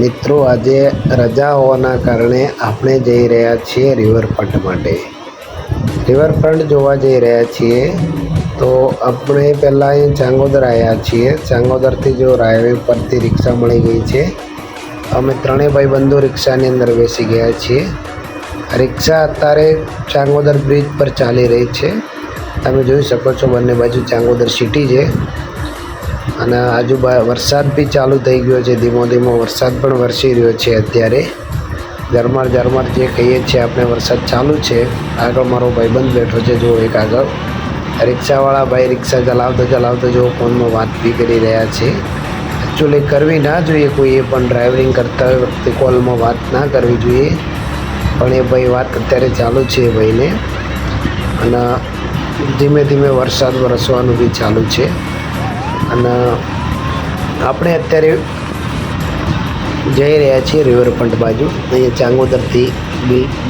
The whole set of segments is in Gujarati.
મિત્રો, આજે રજા હોવાના કારણે આપણે જઈ રહ્યા છીએ રિવરફ્રન્ટ માટે. રિવરફ્રન્ટ જોવા જઈ રહ્યા છીએ. તો આપણે પહેલાં અહીં ચાંગોદર આવ્યા છીએ. ચાંગોદરથી જો હાઈવે પરથી રિક્ષા મળી ગઈ છે. અમે ત્રણેય ભાઈબંધો રિક્ષાની અંદર બેસી ગયા છીએ. રિક્ષા અત્યારે ચાંગોદર બ્રિજ પર ચાલી રહી છે. તમે જોઈ શકો છો બંને બાજુ ચાંગોદર સિટી છે. અને આજુબા વરસાદ બી ચાલુ થઈ ગયો છે. ધીમો ધીમો વરસાદ પણ વરસી રહ્યો છે અત્યારે. ઝરમર ઝરમર જે કહીએ છીએ આપણે, વરસાદ ચાલુ છે. આગળ મારો ભાઈબંધ બેઠો છે જો એક આગળ. રિક્ષાવાળા ભાઈ રિક્ષા ચલાવતો ચલાવતો જો ફોનમાં વાત બી કરી રહ્યા છે. એકચ્યુઅલી કરવી ના જોઈએ કોઈએ પણ ડ્રાઇવિંગ કરતા વખતે કોલમાં વાત ના કરવી જોઈએ. પણ એ ભાઈ વાત અત્યારે ચાલુ છે એ ભાઈને. અને ધીમે ધીમે વરસાદ વરસવાનું બી ચાલુ છે. અને આપણે અત્યારે જઈ રહ્યા છીએ રિવરફ્રન્ટ બાજુ. અહીંયા ચાંગોદરથી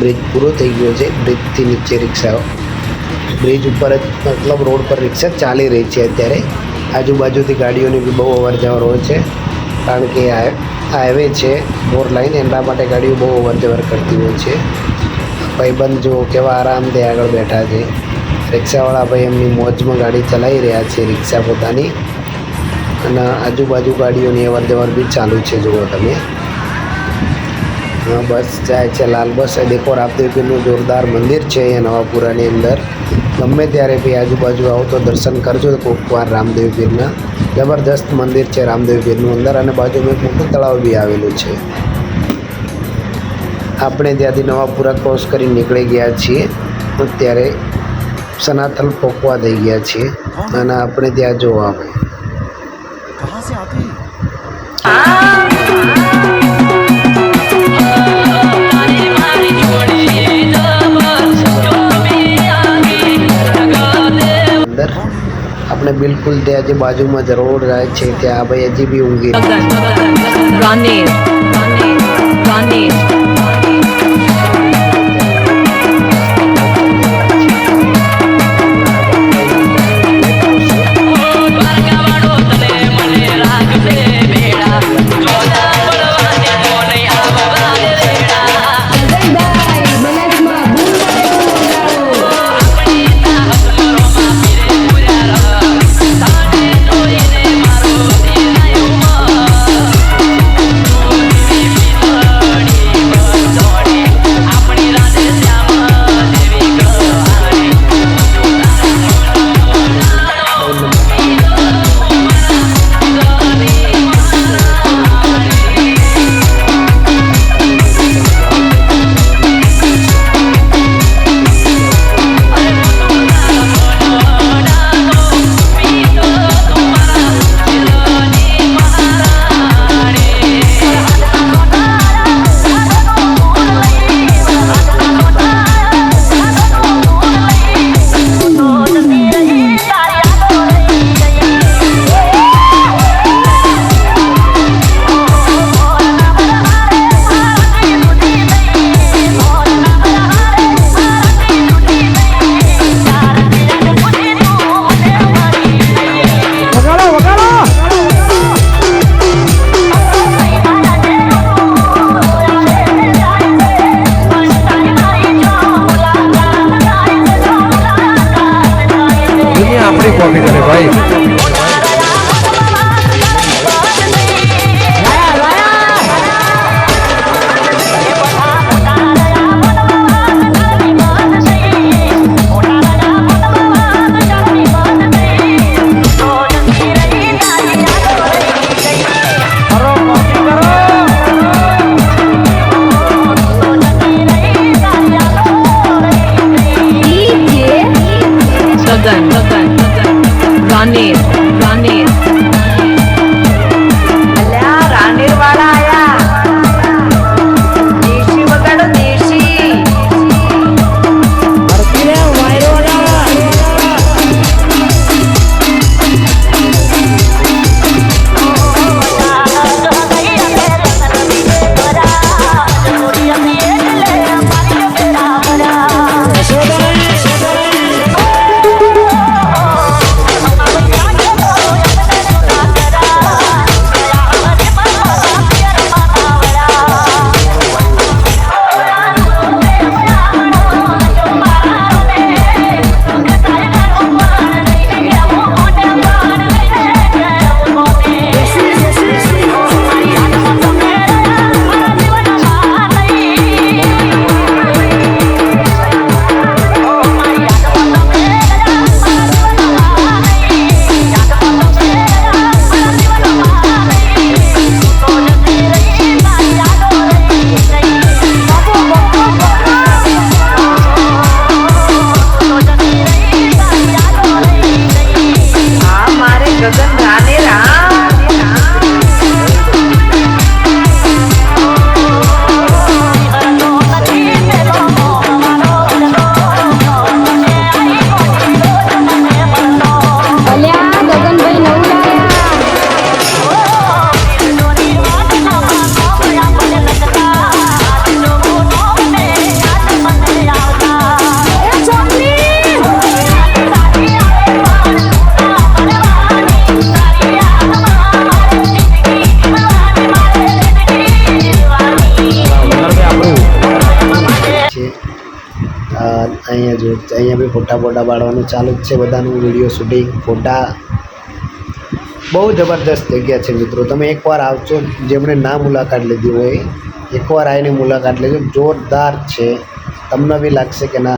બ્રિજ પૂરો થઈ ગયો છે. બ્રિજથી નીચે રિક્ષાઓ. બ્રિજ ઉપર જ મતલબ રોડ પર રિક્ષા ચાલી રહી છે અત્યારે. આજુબાજુથી ગાડીઓની બી બહુ અવર જવર હોય છે. કારણ કે આ હાઈવે છે ફોર લાઈન એના માટે ગાડીઓ બહુ અવર જવર કરતી હોય છે. ભાઈબંધ જો કેવા આરામથી આગળ બેઠા છે. રિક્ષાવાળા ભાઈ એમની મોજમાં ગાડી ચલાવી રહ્યા છે રિક્ષા પોતાની. અને આજુબાજુ ગાડીઓની અવર જવર બી ચાલુ છે, જુઓ તમે. બસ જાય છે, લાલ બસ. એ દેખો, રામદેવપીરનું જોરદાર મંદિર છે અહીંયા નવાપુરાની અંદર. ગમે ત્યારે બી આજુબાજુ આવો તો દર્શન કરજો, કોકવાર રામદેવ રામદેવપીરના. જબરદસ્ત મંદિર છે રામદેવપીરનું અંદર અને બાજુમાં મોટું તળાવ બી આવેલું છે. આપણે ત્યાંથી નવાપુરા ક્રોસ કરી નીકળી ગયા છીએ. અત્યારે સનાતન પોકવા થઈ ગયા છીએ. અને આપણે ત્યાં જોવા આવે નથી. આપણે બિલકુલ ત્યાં જે બાજુમાં ધરોડ રહે છે ત્યાં ભાઈ હજી બી ઊંઘી ગાંધી ગાંધી અહીંયા જો અહીંયા બી ફોટા ફોટા પાડવાનું ચાલુ જ છે બધાનું વીડિયો શૂટિંગ, ફોટા. બહુ જબરદસ્ત જગ્યા છે મિત્રો. તમે એકવાર આવજો. જેમણે ના મુલાકાત લીધી હોય, એકવાર આવીને મુલાકાત લેજો. જોરદાર છે. તમને બી લાગશે કે ના.